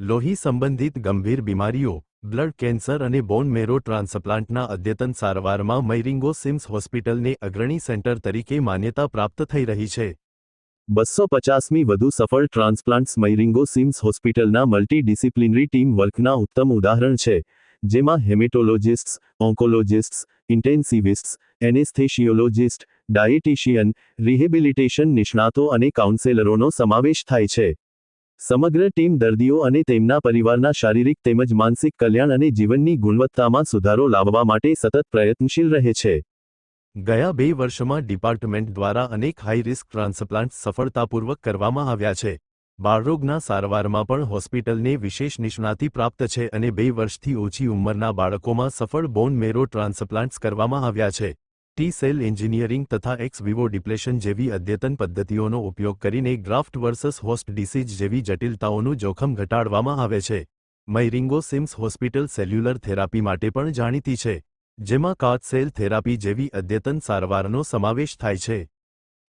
લોહી સંબંધિત ગંભીર બીમારીઓ, બ્લડ કેન્સર અને બોન મેરો ટ્રાન્સપ્લાન્ટના અદ્યતન સારવારમાં મૈરિંગો સિમ્સ હોસ્પિટલને અગ્રણી સેન્ટર તરીકે માન્યતા પ્રાપ્ત થઈ રહી છે. બસો પચાસમી વધુ સફળ ટ્રાન્સપ્લાન્ટ્સ મૈરિંગો સિમ્સ હોસ્પિટલના મલ્ટી ડિસિપ્લિનરી ટીમ વર્કના ઉત્તમ ઉદાહરણ છે, જેમાં હેમેટોલોજિસ્ટ્સ, ઓન્કોલોજિસ્ટ્સ, ઇન્ટેન્સિવિસ્ટ્સ, એનેસ્થેશિયોલોજિસ્ટ, ડાયેટિશિયન, રિહેબિલિટેશન નિષ્ણાતો અને કાઉન્સેલરોનો સમાવેશ થાય છે. સમગ્ર ટીમ દર્દીઓ અને તેમના પરિવારના શારીરિક તેમજ માનસિક કલ્યાણ અને જીવનની ગુણવત્તામાં સુધારો લાવવા માટે સતત પ્રયત્નશીલ રહે છે. ગયા બે વર્ષમાં ડિપાર્ટમેન્ટ દ્વારા અનેક હાઈ રિસ્ક ટ્રાન્સપ્લાન્ટ સફળતાપૂર્વક કરવામાં આવ્યા છે. બાળરોગના સારવારમાં પણ હોસ્પિટલને વિશેષ નિષ્ણાતી પ્રાપ્ત છે અને બે વર્ષથી ઓછી ઉંમરના બાળકોમાં સફળ બોન મેરો ટ્રાન્સપ્લાન્ટ્સ કરવામાં આવ્યા છે. ટી સેલ એન્જિનિયરિંગ તથા એક્સ વિવો ડિપ્લેશન જેવી અદ્યતન પદ્ધતિઓનો ઉપયોગ કરીને ગ્રાફ્ટ વર્સસ હોસ્ટ ડિસીઝ જેવી જટિલતાઓનું જોખમ ઘટાડવામાં આવે છે. Marengo CIMS hospital cellular therapy માટે પણ જાણીતી છે, જેમાં કાચ સેલ થેરાપી જેવી અદ્યતન સારવારનો સમાવેશ થાય છે.